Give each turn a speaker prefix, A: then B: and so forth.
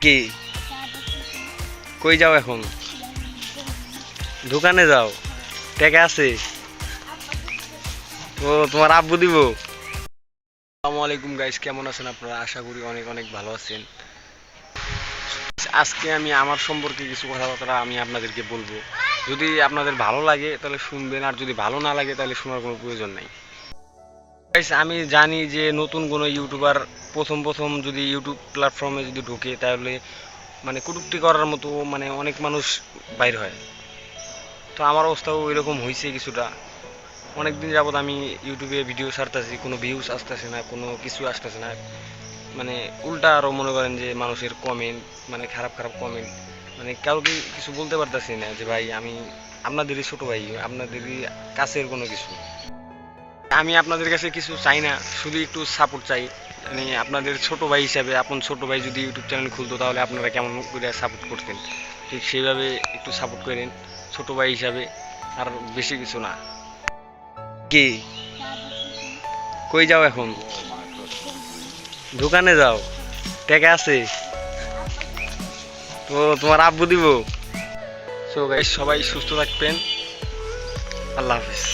A: কি? কই যাও এখন? দোকানে যাও। টাকা আছে। ও, তোমার আব্বু দিব। আসসালামু আলাইকুম গাইস কেমন আছেন আপনারা? আশা করি অনেক অনেক ভালো আছেন। আজকে আমি আমার সম্পর্কে কিছু কথাবার্তা আমি আপনাদেরকে বলব। যদি আপনাদের ভালো লাগে তাহলে শুনবেন, আর যদি ভালো না লাগে তাহলে শোনার কোনো প্রয়োজন নাই। আমি জানি যে নতুন কোনো ইউটিউবার প্রথম প্রথম যদি ইউটিউব প্ল্যাটফর্মে যদি ঢোকে, তাহলে মানে কটূক্তি করার মতো মানে অনেক মানুষ বাইর হয়। তো আমার অবস্থাও এরকম হয়েছে কিছুটা। অনেক দিন যাবত আমি ইউটিউবে ভিডিও ছাড়তেছি, কোনো ভিউজ আসতেছে না, কোনো কিছু আসতেছে না। মানে উল্টা আরও মনে করেন যে মানুষের কমেন্ট মানে খারাপ খারাপ কমেন্ট মানে কাউকে কিছু বলতে পারতেছি না যে, ভাই, আমি আপনাদেরই ছোট ভাই, আপনাদেরই কাছের কোনো কিছু। আমি আপনাদের কাছে কিছু চাই না শুধু একটু সাপোর্ট চাই। মানে আপনাদের ছোট ভাই হিসাবে আপন ছোট ভাই যদি ইউটিউব চ্যানেল খুলতো তাহলে আপনারা কেমন করে সাপোর্ট করতেন? ঠিক সেইভাবে একটু সাপোর্ট করেন ছোট ভাই হিসাবে আর বেশি কিছু না। কি? কই যাও এখন? দোকানে যাও। টাকা আছে? তো তোমার আব্বু দিব। সো গাইস সবাই সুস্থ থাকবেন। আল্লাহ হাফিজ।